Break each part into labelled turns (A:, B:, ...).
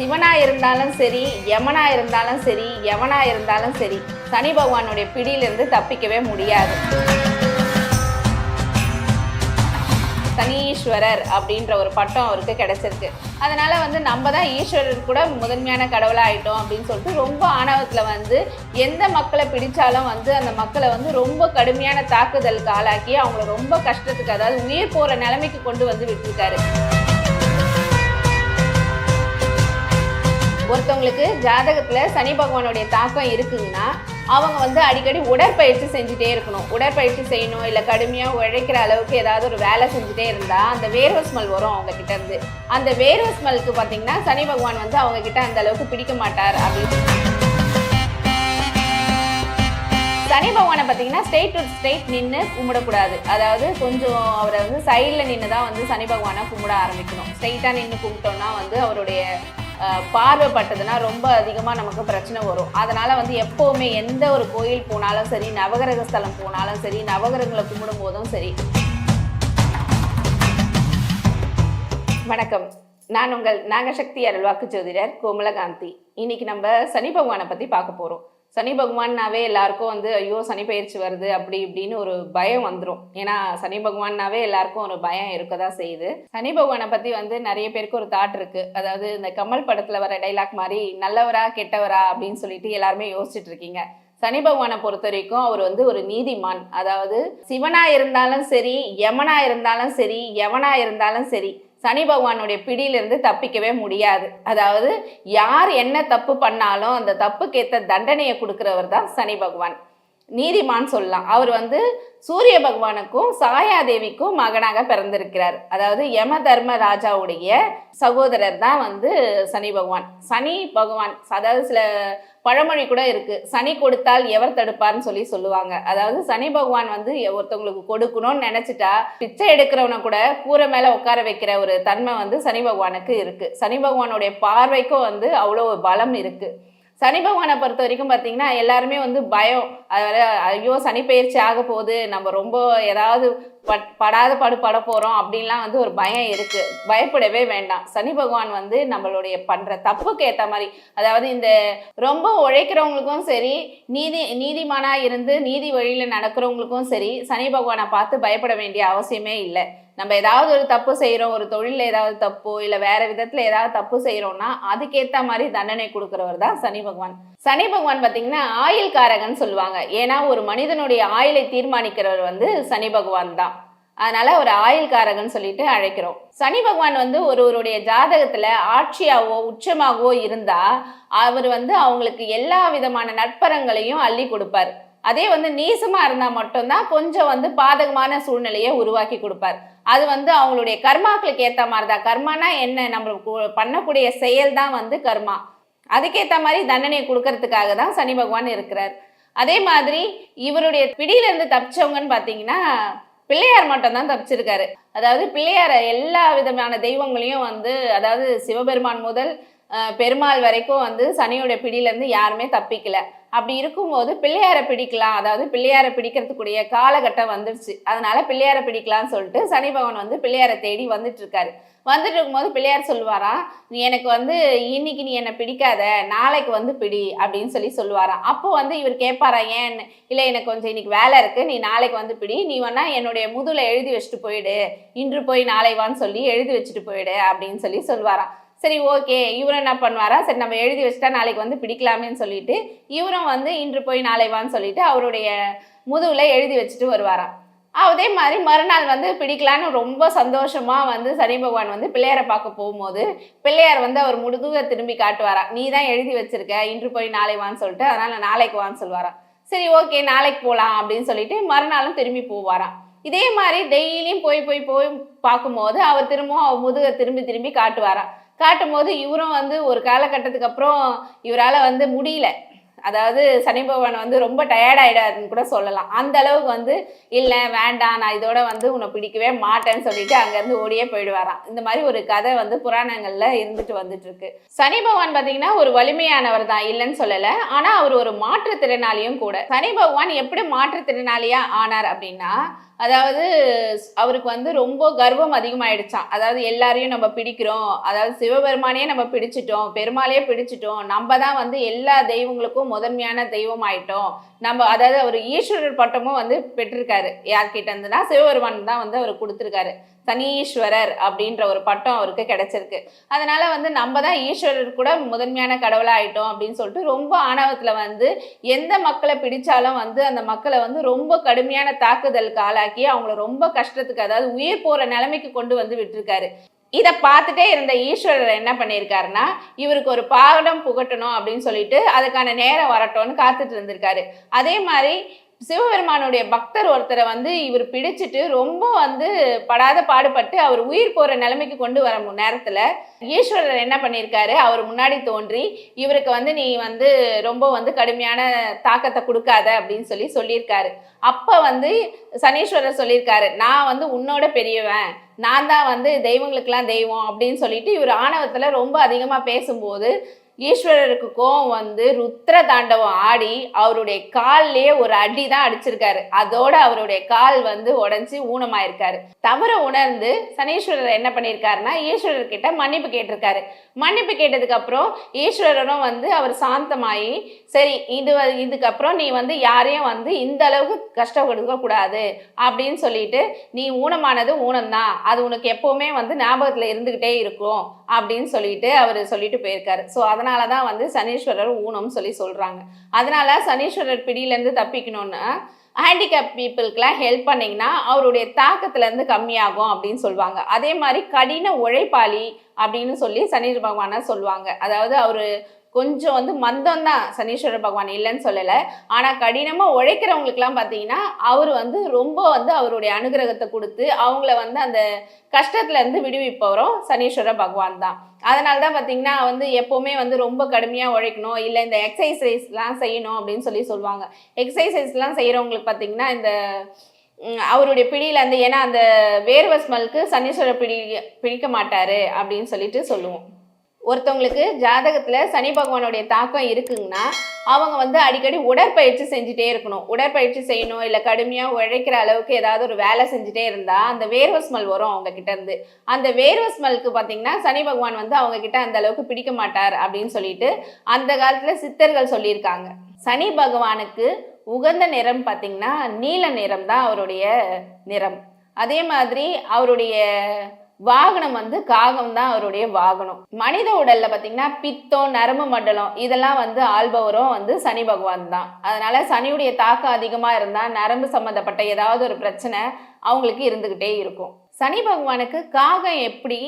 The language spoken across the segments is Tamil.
A: சிவனா இருந்தாலும் சரி யமனா இருந்தாலும் சரி எவனா இருந்தாலும் சரி சனி பகவானுடைய பிடியிலிருந்து தப்பிக்கவே முடியாது. சனீஸ்வரர் அப்படின்ற ஒரு பட்டம் அவருக்கு கிடைச்சிருக்கு. அதனால வந்து நம்ம தான் ஈஸ்வரர் கூட முதன்மையான கடவுளாக ஆயிட்டோம் அப்படின்னு சொல்லிட்டு ரொம்ப ஆணவத்தில் வந்து எந்த மக்களை பிடிச்சாலும் வந்து அந்த மக்களை வந்து ரொம்ப கடுமையான தாக்குதலுக்கு ஆளாக்கி அவங்கள ரொம்ப கஷ்டத்துக்கு அதாவது உயிர் போகிற நிலைமைக்கு கொண்டு வந்து விட்டுருக்காரு. ஒருத்தவங்களுக்கு ஜாதகத்தில் சனி பகவானுடைய தாக்கம் இருக்குங்கன்னா அவங்க வந்து அடிக்கடி உடற்பயிற்சி செஞ்சுட்டே இருக்கணும். உடற்பயிற்சி செய்யணும் இல்லை கடுமையாக உழைக்கிற அளவுக்கு ஏதாவது ஒரு வேலை செஞ்சுட்டே இருந்தால் அந்த வேர்வை ஸ்மெல் வரும் அவங்கக்கிட்ட இருந்து. அந்த வேர்வை ஸ்மெல்க்கு பார்த்தீங்கன்னா சனி பகவான் வந்து அவங்கக்கிட்ட அந்த அளவுக்கு பிடிக்க மாட்டார் அப்படின்னு. சனி பகவானை பார்த்தீங்கன்னா ஸ்ட்ரெயிட் டு ஸ்ட்ரெயிட் நின்று கும்பிடக்கூடாது. அதாவது கொஞ்சம் அவரை வந்து சைடில் நின்று தான் வந்து சனி பகவானை கும்பிட ஆரம்பிக்கணும். ஸ்ட்ரெயிட்டாக நின்று கும்பிட்டோம்னா வந்து அவருடைய பார்வைப்பட்டதுன்னா ரொம்ப அதிகமாக நமக்கு பிரச்சனை வரும். அதனால் வந்து எப்போவுமே எந்த ஒரு கோயில் போனாலும் சரி நவகிரக ஸ்தலம் போனாலும் சரி நவகிரகங்களை கும்பிடும் போதும் சரி. வணக்கம். நான் உங்கள் நாகசக்தி அருள்வாக்கு ஜோதிடர் கோமலகாந்தி. இன்னைக்கு நம்ம சனி பகவானை பற்றி பார்க்க போகிறோம் சனி பகவான்னாவே எல்லாருக்கும் வந்து ஐயோ சனி பயிற்சி வருது அப்படி இப்படின்னு ஒரு பயம் வந்துடும் ஏன்னா சனி பகவான்னாவே எல்லாருக்கும் ஒரு பயம் இருக்க தான் செய்யுது. சனி பகவானை பற்றி வந்து நிறைய பேருக்கு ஒரு தாட் இருக்கு. அதாவது இந்த கமல் படத்தில் வர டைலாக் மாதிரி நல்லவரா கெட்டவரா அப்படின்னு சொல்லிட்டு எல்லாருமே யோசிச்சுட்டு இருக்கீங்க. சனி பகவானை பொறுத்த வரைக்கும் அவர் வந்து ஒரு நீதிமான். அதாவது சிவனா இருந்தாலும் சரி யமனா இருந்தாலும் சரி யவனா இருந்தாலும் சரி சனி பகவானுடைய பிடியிலிருந்து தப்பிக்கவே முடியாது. அதாவது யார் என்ன தப்பு பண்ணாலும் அந்த தப்புக்கேற்ற தண்டனையை கொடுக்கிறவர் தான் சனி பகவான். நீதிமான் சொல்லலாம். அவர் வந்து சூரிய பகவானுக்கும் சாயாதேவிக்கும் மகனாக பிறந்திருக்கிறார். அதாவது யம தர்ம ராஜாவுடைய சகோதரர் தான் வந்து சனி பகவான். சனி பகவான் அதாவது சில பழமொழி கூட இருக்கு. சனி கொடுத்தால் எவர் தடுப்பார்னு சொல்லி சொல்லுவாங்க. அதாவது சனி பகவான் வந்து ஒருத்தவங்களுக்கு கொடுக்கணும்னு நினைச்சிட்டா பிச்சை எடுக்கிறவனை கூட கூரை மேல உட்கார வைக்கிற ஒரு தன்மை வந்து சனி பகவானுக்கு இருக்கு. சனி பகவானுடைய பார்வைக்கும் வந்து அவ்வளோ பலம் இருக்கு. சனி பகவானை பொறுத்த வரைக்கும் பார்த்தீங்கன்னா எல்லாருமே வந்து பயம். அதாவது ஐயோ சனி பயிற்சி ஆக போகுது நம்ம ரொம்ப ஏதாவது பட் படாத பாடு பட போகிறோம் அப்படின்லாம் வந்து ஒரு பயம் இருக்குது பயப்படவே வேண்டாம். சனி பகவான் வந்து நம்மளுடைய பண்ணுற தப்புக்கு ஏற்ற மாதிரி அதாவது இந்த ரொம்ப உழைக்கிறவங்களுக்கும் சரி நீதி நீதிமானாக இருந்து நீதி வழியில் நடக்கிறவங்களுக்கும் சரி சனி பகவானை பார்த்து பயப்பட வேண்டிய அவசியமே இல்லை. நம்ம ஏதாவது ஒரு தப்பு செய்கிறோம் ஒரு தொழிலில் ஏதாவது தப்போ இல்லை வேற விதத்தில் ஏதாவது தப்பு செய்கிறோம்னா அதுக்கேற்ற மாதிரி தண்டனை கொடுக்குறவர் தான் சனி பகவான். சனி பகவான் பார்த்தீங்கன்னா ஆயில் காரகன் சொல்லுவாங்க. ஏன்னா ஒரு மனிதனுடைய ஆயுளை தீர்மானிக்கிறவர் வந்து சனி பகவான் தான். அதனால ஒரு ஆயில் காரகன் சொல்லிட்டு அழைக்கிறோம். சனி பகவான் வந்து ஒருவருடைய ஜாதகத்துல ஆட்சியாவோ உச்சமாகவோ இருந்தா அவர் வந்து அவங்களுக்கு எல்லா விதமான நட்பரங்களையும் அள்ளி கொடுப்பார். அதே வந்து நீசமா இருந்தா மட்டும்தான் கொஞ்சம் வந்து பாதகமான சூழ்நிலையை உருவாக்கி கொடுப்பார். அது வந்து அவங்களுடைய கர்மாக்களுக்கு ஏற்ற மாதிரி தான் கர்மானா என்ன? நம்ம பண்ணக்கூடிய செயல் தான் வந்து கர்மா. அதுக்கேற்ற மாதிரி தண்டனையை கொடுக்கறதுக்காக தான் சனி பகவான் இருக்கிறார். அதே மாதிரி இவருடைய பிடியிலிருந்து தப்பிச்சவங்கன்னு பார்த்தீங்கன்னா பிள்ளையார் மட்டும் தான் தப்பிச்சிருக்காரு. அதாவது பிள்ளையார எல்லா விதமான தெய்வங்களையும் வந்து அதாவது சிவபெருமான் முதல் பெருமாள் வரைக்கும் வந்து சனியோட பிடியிலேருந்து யாருமே தப்பிக்கலை. அப்படி இருக்கும்போது பிள்ளையாரை பிடிக்கலாம். அதாவது பிள்ளையாரை பிடிக்கிறதுக்குரிய காலகட்டம் வந்துடுச்சு அதனால பிள்ளையாரை பிடிக்கலாம்னு சொல்லிட்டு சனி பகவான் வந்து பிள்ளையாரை தேடி வந்துட்டு இருக்காரு. வந்துட்டு இருக்கும்போது பிள்ளையார் சொல்லுவாராம் நீ எனக்கு வந்து இன்னைக்கு நீ என்னை பிடிக்காத நாளைக்கு வந்து பிடி அப்படின்னு சொல்லி சொல்லுவாராம். அப்போ வந்து இவர் கேட்பாரா ஏன்? இல்லை எனக்கு கொஞ்சம் இன்னைக்கு வேலை இருக்கு. நீ நாளைக்கு வந்து பிடி. நீ வேணா என்னுடைய முதுல எழுதி வச்சுட்டு போயிடு. இன்று போய் நாளை வான்னு சொல்லி எழுதி வச்சுட்டு போயிடு அப்படின்னு சொல்லி சொல்லுவாராம். சரி ஓகே. இவரும் என்ன பண்ணுவாரா? சரி நம்ம எழுதி வச்சுட்டா நாளைக்கு வந்து பிடிக்கலாமேன்னு சொல்லிட்டு இவரும் வந்து இன்று போய் நாளை வான்னு சொல்லிட்டு அவருடைய முதுகுல எழுதி வச்சுட்டு வருவாராம் அதே மாதிரி மறுநாள் வந்து பிடிக்கலான்னு ரொம்ப சந்தோஷமா வந்து சனி பகவான் வந்து பிள்ளையாரை பார்க்க போகும்போது பிள்ளையார் வந்து அவர் முடுதுக திரும்பி காட்டுவாரா? நீ தான் எழுதி வச்சிருக்க இன்று போய் நாளை வான்னு சொல்லிட்டு அதனால நாளைக்கு வான்னு சொல்லுவாராம் சரி ஓகே நாளைக்கு போகலாம் அப்படின்னு சொல்லிட்டு மறுநாளும் திரும்பி போவாராம் இதே மாதிரி டெய்லியும் போய் போய் போய் பார்க்கும்போது அவர் திரும்பவும் அவர் முதுகை திரும்பி திரும்பி காட்டுவாராம் காட்டும்போது இவரும் வந்து ஒரு காலகட்டத்துக்கு அப்புறம் இவரால் வந்து முடியல. அதாவது சனி பகவான் வந்து ரொம்ப டயர்ட் ஆயிடாருன்னு கூட சொல்லலாம். அந்த அளவுக்கு வந்து இல்லை வேண்டாம் நான் இதோட வந்து உன்னை பிடிக்கவே மாட்டேன்னு சொல்லிட்டு அங்கேருந்து ஓடியே போயிடுவாராம். இந்த மாதிரி ஒரு கதை வந்து புராணங்களில் இருந்துட்டு வந்துட்டு இருக்கு சனி பகவான் பார்த்தீங்கன்னா ஒரு வலிமையானவர் தான் இல்லைன்னு சொல்லலை. ஆனால் அவர் ஒரு மாற்றுத்திறனாளியும் கூட. சனி பகவான் எப்படி மாற்றுத்திறனாளியா ஆனார் அப்படின்னா அதாவது அவருக்கு வந்து ரொம்ப கர்வம் அதிகமாயிடுச்சான் அதாவது எல்லாரையும் நம்ம பிடிக்கிறோம். அதாவது சிவபெருமானையே நம்ம பிடிச்சிட்டோம். பெருமாளையே பிடிச்சிட்டோம். நம்ம தான் வந்து எல்லா தெய்வங்களுக்கும் முதன்மையான தெய்வம் ஆயிட்டோம் நம்ம அதாவது அவர் ஈஸ்வரர் பட்டமும் வந்து பெற்றிருக்காரு. யார்கிட்ட இருந்துன்னா சிவபெருமான் தான் வந்து அவர் கொடுத்துருக்காரு. சனீஸ்வரர் அப்படின்ற ஒரு பட்டம் அவருக்கு கிடைச்சிருக்கு. அதனால வந்து நம்ம தான் ஈஸ்வரர் கூட முதன்மையான கடவுளாக ஆயிட்டோம் அப்படின்னு சொல்லிட்டு ரொம்ப ஆணவத்தில் வந்து எந்த மக்களை பிடிச்சாலும் வந்து அந்த மக்களை வந்து ரொம்ப கடுமையான தாக்குதலுக்கு ஆளாக்கி அவங்கள ரொம்ப கஷ்டத்துக்கு அதாவது உயிர் போகிற நிலைமைக்கு கொண்டு வந்து விட்டுருக்காரு. இதை பார்த்துட்டே இருந்த ஈஸ்வரர் என்ன பண்ணியிருக்காருன்னா இவருக்கு ஒரு பாடம் புகட்டணும் அப்படின்னு சொல்லிட்டு அதுக்கான நேரம் வரட்டும்னு காத்துட்டு இருந்திருக்காரு. அதே மாதிரி சிவபெருமானுடைய பக்தர் ஒருத்தரை வந்து இவர் பிடிச்சிட்டு ரொம்ப வந்து படாத பாடுபட்டு அவர் உயிர் போற நிலைமைக்கு கொண்டு வர மு- நேரத்துல ஈஸ்வரர் என்ன பண்ணியிருக்காரு அவர் முன்னாடி தோன்றி இவருக்கு வந்து நீ வந்து ரொம்ப வந்து கடுமையான தாக்கத்தை கொடுக்காத அப்படின்னு சொல்லி சொல்லியிருக்காரு. அப்ப வந்து சனீஸ்வரர் சொல்லியிருக்காரு நான் வந்து உன்னோட பெரியவன் நான் தான் வந்து தெய்வங்களுக்கெல்லாம் தெய்வம் அப்படின்னு சொல்லிட்டு இவர் ஆணவத்துல ரொம்ப அதிகமா பேசும்போது ஈஸ்வரருக்கு கோவம் வந்து ருத்ர தாண்டவம் ஆடி அவருடைய கால்லயே ஒரு அடி தான் அடிச்சிருக்காரு. அதோட அவருடைய கால் வந்து உடஞ்சி ஊனமாயிருக்காரு. தவற உணர்ந்து சனீஸ்வரர் என்ன பண்ணியிருக்காருன்னா ஈஸ்வரர் கிட்ட மன்னிப்பு கேட்டிருக்காரு. மன்னிப்பு கேட்டதுக்கு அப்புறம் ஈஸ்வரரும் வந்து அவர் சாந்தமாயி சரி இது வ- இதுக்கப்புறம் நீ வந்து யாரையும் வந்து இந்த அளவுக்கு கஷ்டம் கொடுக்க கூடாது அப்படின்னு சொல்லிட்டு நீ ஊனமானது ஊனம்தான். அது உனக்கு எப்பவுமே வந்து ஞாபகத்துல இருந்துகிட்டே இருக்கும். அப்படின்னு சொல்லிட்டு அவர் சொல்லிட்டு போயிருக்காரு. ஸோ அதனால தான் வந்து சனீஸ்வரர் ஊனம்னு சொல்லி சொல்கிறாங்க அதனால சனீஸ்வரர் பிடியிலேருந்து தப்பிக்கணும்னா ஹேண்டிகேப் பீப்புளுக்கெலாம் ஹெல்ப் பண்ணிங்கன்னா அவருடைய தாக்கத்துலேருந்து கம்மியாகும் அப்படின்னு சொல்லுவாங்க. அதே மாதிரி கடின உழைப்பாளி அப்படின்னு சொல்லி சனீர் பகவானை சொல்லுவாங்க. அதாவது அவர் கொஞ்சம் வந்து மந்தம் தான் சனீஸ்வர பகவான் இல்லைன்னு சொல்லலை. ஆனால் கடினமாக உழைக்கிறவங்களுக்குலாம் பார்த்தீங்கன்னா அவர் வந்து ரொம்ப வந்து அவருடைய அனுகிரகத்தை கொடுத்து அவங்கள வந்து அந்த கஷ்டத்துலேருந்து விடுவிப்பவரும் சனீஸ்வர பகவான் தான். அதனால தான் பார்த்தீங்கன்னா வந்து எப்போவுமே வந்து ரொம்ப கடுமையாக உழைக்கணும் இல்லை இந்த எக்ஸசைஸ்லாம் செய்யணும் அப்படின்னு சொல்லி சொல்லுவாங்க. எக்ஸசைஸ்லாம் செய்கிறவங்களுக்கு பார்த்தீங்கன்னா இந்த அவருடைய பிடியில் அந்த ஏன்னா அந்த வேர்வை ஸ்மெல்க்கு சனீஸ்வர பிடி பிடிக்க மாட்டார் அப்படின்னு சொல்லிட்டு சொல்லுவோம். ஒருத்தவங்களுக்கு ஜாதகத்தில் சனி பகவானுடைய தாக்கம் இருக்குங்கன்னா அவங்க வந்து அடிக்கடி உடற்பயிற்சி செஞ்சுட்டே இருக்கணும். உடற்பயிற்சி செய்யணும் இல்லை கடுமையாக உழைக்கிற அளவுக்கு ஏதாவது ஒரு வேலை செஞ்சுட்டே இருந்தால் அந்த வேர்வை ஸ்மெல் வரும் அவங்க அந்த வேர்வை ஸ்மெல்க்கு பார்த்தீங்கன்னா சனி பகவான் வந்து அவங்க கிட்ட அந்த அளவுக்கு பிடிக்க மாட்டார் அப்படின்னு சொல்லிட்டு அந்த காலத்தில் சித்தர்கள் சொல்லியிருக்காங்க. சனி பகவானுக்கு உகந்த நிறம் பார்த்தீங்கன்னா நீல நிறம் தான் அவருடைய நிறம். அதே மாதிரி அவருடைய வாகனம் வந்து காகம் தான் அவருடைய வாகனம். மனித உடல்ல பாத்தீங்கன்னா பித்தம் நரம்பு மண்டலம் இதெல்லாம் வந்து ஆள்பவரும் வந்து சனி பகவான் தான். அதனால சனியுடைய தாக்கம் அதிகமாக இருந்தால் நரம்பு சம்மந்தப்பட்ட ஏதாவது ஒரு பிரச்சனை அவங்களுக்கு இருந்துக்கிட்டே இருக்கும். சனி பகவானுக்கு காகம் எப்படி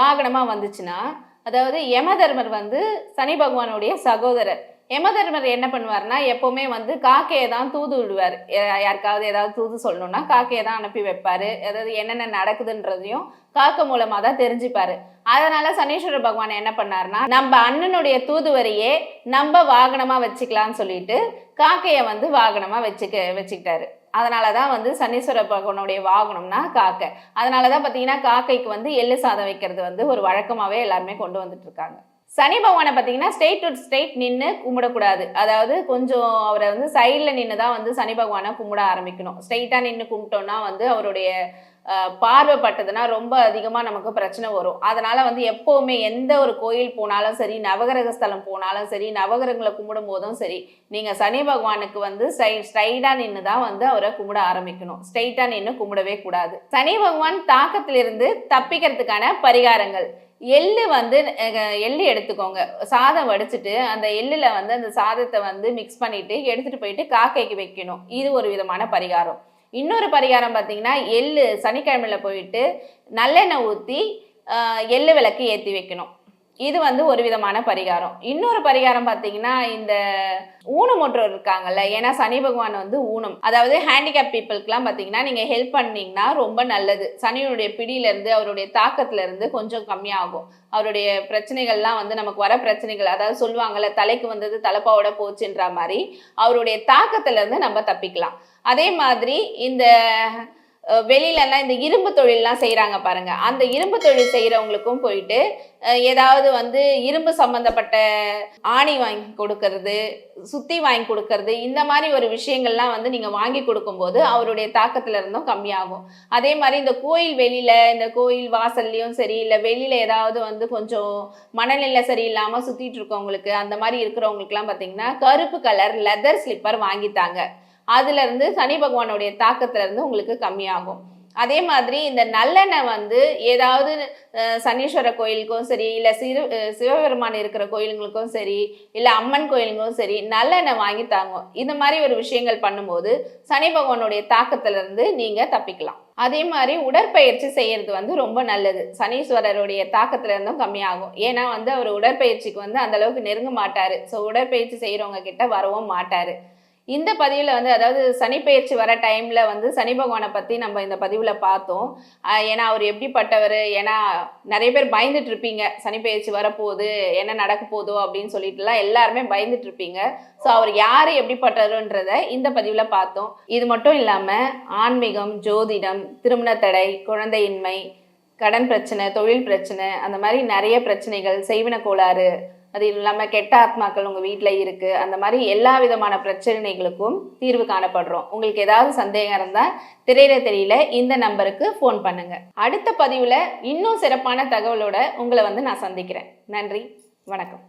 A: வாகனமாக வந்துச்சுன்னா அதாவது யமதர்மர் வந்து சனி பகவானுடைய சகோதரர். யமதர்மர் என்ன பண்ணுவார்னா எப்போவுமே வந்து காக்கையை தான் தூது விடுவார். யாருக்காவது ஏதாவது தூது சொல்லணும்னா காக்கையை தான் அனுப்பி வைப்பார். அதாவது என்னென்ன நடக்குதுன்றதையும் காக்கை மூலமாக தான் தெரிஞ்சுப்பார். அதனால் சனீஸ்வர பகவான் என்ன பண்ணாருன்னா நம்ம அண்ணனுடைய தூதுவரையே நம்ம வாகனமாக வச்சுக்கலாம்னு சொல்லிட்டு காக்கையை வந்து வாகனமாக வச்சுக்க வச்சுக்கிட்டாரு. அதனால தான் வந்து சனீஸ்வர பகவானுடைய வாகனம்னா காக்கை. அதனால தான் பார்த்தீங்கன்னா காக்கைக்கு வந்து எள்ளு சாதம் வைக்கிறது வந்து ஒரு வழக்கமாகவே எல்லாருமே கொண்டு வந்துட்டு இருக்காங்க. சனி பகவானை பார்த்தீங்கன்னா ஸ்டேட் டு ஸ்டேட் நின்று கும்பிடக்கூடாது. அதாவது கொஞ்சம் அவரை வந்து சைடில் நின்று தான் வந்து சனி பகவானை கும்பிட ஆரம்பிக்கணும். ஸ்ட்ரெயிட்டாக நின்று கும்பிட்டோம்னா வந்து அவருடைய பார்வைப்பட்டதுன்னா ரொம்ப அதிகமாக நமக்கு பிரச்சனை வரும். அதனால் வந்து எப்போவுமே எந்த ஒரு கோயில் போனாலும் சரி நவகிரக ஸ்தலம் போனாலும் சரி நவகிரகங்களை கும்பிடும் போதும் சரி நீங்கள் சனி பகவானுக்கு வந்து ஸ்டை ஸ்ட்ரைட்டாக நின்று தான் வந்து அவரை கும்பிட ஆரம்பிக்கணும். ஸ்ட்ரெயிட்டாக நின்று கும்பிடவே கூடாது. சனி பகவான் தாக்கத்திலிருந்து தப்பிக்கிறதுக்கான பரிகாரங்கள். எள்ளு வந்து எள்ளு எடுத்துக்கோங்க. சாதம் வடிச்சிட்டு அந்த எள்ளில் வந்து அந்த சாதத்தை வந்து மிக்ஸ் பண்ணிட்டு எடுத்துட்டு போயிட்டு காக்கைக்கு வைக்கணும். இது ஒரு விதமான பரிகாரம். இன்னொரு பரிகாரம் பார்த்தீங்கன்னா எள்ளு சனிக்கிழமையில் போயிட்டு நல்லெண்ணெய் ஊற்றி எள்ளு விளக்கு ஏற்றி வைக்கணும். இது வந்து ஒரு விதமான பரிகாரம். இன்னொரு பரிகாரம் பார்த்தீங்கன்னா இந்த ஊனமுற்றோர் இருக்காங்கல்ல ஏன்னா சனி பகவான் வந்து ஊனம். அதாவது ஹேண்டிகேப் பீப்புளுக்குலாம் பார்த்தீங்கன்னா நீங்கள் ஹெல்ப் பண்ணீங்கன்னா ரொம்ப நல்லது. சனியுடைய பிடியிலேருந்து அவருடைய தாக்கத்துலேருந்து கொஞ்சம் கம்மியாகும். அவருடைய பிரச்சனைகள்லாம் வந்து நமக்கு வர பிரச்சனைகள் அதாவது சொல்லுவாங்கல்ல தலைக்கு வந்தது தலைப்பாவோட போச்சுன்ற மாதிரி அவருடைய தாக்கத்துலேருந்து நம்ம தப்பிக்கலாம். அதே மாதிரி இந்த அஹ் இந்த இரும்பு தொழிலெலாம் செய்கிறாங்க பாருங்கள் அந்த இரும்பு தொழில் செய்கிறவங்களுக்கும் போயிட்டு ஏதாவது வந்து இரும்பு சம்மந்தப்பட்ட ஆணி வாங்கி கொடுக்கறது சுத்தி வாங்கி கொடுக்கறது இந்த மாதிரி ஒரு விஷயங்கள்லாம் வந்து நீங்கள் வாங்கி கொடுக்கும்போது அவருடைய தாக்கத்தில் இருந்தும் கம்மியாகும். அதே மாதிரி இந்த கோயில் வெளியில் இந்த கோயில் வாசல்லையும் சரி இல்லை வெளியில் ஏதாவது வந்து கொஞ்சம் மனநிலை சரியில்லாமல் சுற்றிட்டு இருக்கவங்களுக்கு அந்த மாதிரி இருக்கிறவங்களுக்குலாம் பார்த்தீங்கன்னா கருப்பு கலர் லெதர் ஸ்லிப்பர் வாங்கித்தாங்க. அதுலேருந்து சனி பகவானுடைய தாக்கத்துலேருந்து உங்களுக்கு கம்மியாகும். அதே மாதிரி இந்த நல்லெண்ணெய் வந்து ஏதாவது சனீஸ்வர கோயிலுக்கும் சரி இல்லை சிறு சிவபெருமான் இருக்கிற கோயிலுங்களுக்கும் சரி இல்லை அம்மன் கோயிலுங்களுக்கும் சரி நல்லெண்ணெய் வாங்கி தாங்க இந்த மாதிரி ஒரு விஷயங்கள் பண்ணும்போது சனி பகவானுடைய தாக்கத்திலிருந்து நீங்கள் தப்பிக்கலாம். அதே மாதிரி உடற்பயிற்சி செய்யறது வந்து ரொம்ப நல்லது. சனீஸ்வரருடைய தாக்கத்துல இருந்தும் கம்மியாகும். ஏன்னா வந்து அவர் உடற்பயிற்சிக்கு வந்து அந்தளவுக்கு நெருங்க மாட்டார். ஸோ உடற்பயிற்சி செய்கிறவங்க கிட்ட வரவும் மாட்டார். இந்த பதிவில் வந்து அதாவது சனிப்பெயர்ச்சி வர டைமில் வந்து சனி பகவானை பற்றி நம்ம இந்த பதிவில் பார்த்தோம். ஏன்னா அவர் எப்படிப்பட்டவர்? ஏன்னா நிறைய பேர் பயந்துட்டு இருப்பீங்க. சனிப்பெயர்ச்சி வரப்போகுது என்ன நடக்க போதோ அப்படின்னு சொல்லிட்டுலாம் எல்லாருமே பயந்துட்டு இருப்பீங்க. ஸோ அவர் யார் எப்படிப்பட்டவருன்றத இந்த பதிவில் பார்த்தோம். இது மட்டும் இல்லாமல் ஆன்மீகம் ஜோதிடம் திருமண தடை குழந்தையின்மை கடன் பிரச்சனை தொழில் பிரச்சனை அந்த மாதிரி நிறைய பிரச்சனைகள் செய்வின கோளாறு அது இல்லாமல் கெட்ட ஆத்மாக்கள் உங்கள் வீட்டில் இருக்குது அந்த மாதிரி எல்லா விதமான பிரச்சனைகளுக்கும் தீர்வு காணப்படுறோம். உங்களுக்கு ஏதாவது சந்தேகம் இருந்தால் திரையில தெரியல இந்த நம்பருக்கு ஃபோன் பண்ணுங்கள் அடுத்த பதிவில் இன்னும் சிறப்பான தகவலோட உங்களை வந்து நான் சந்திக்கிறேன். நன்றி வணக்கம்.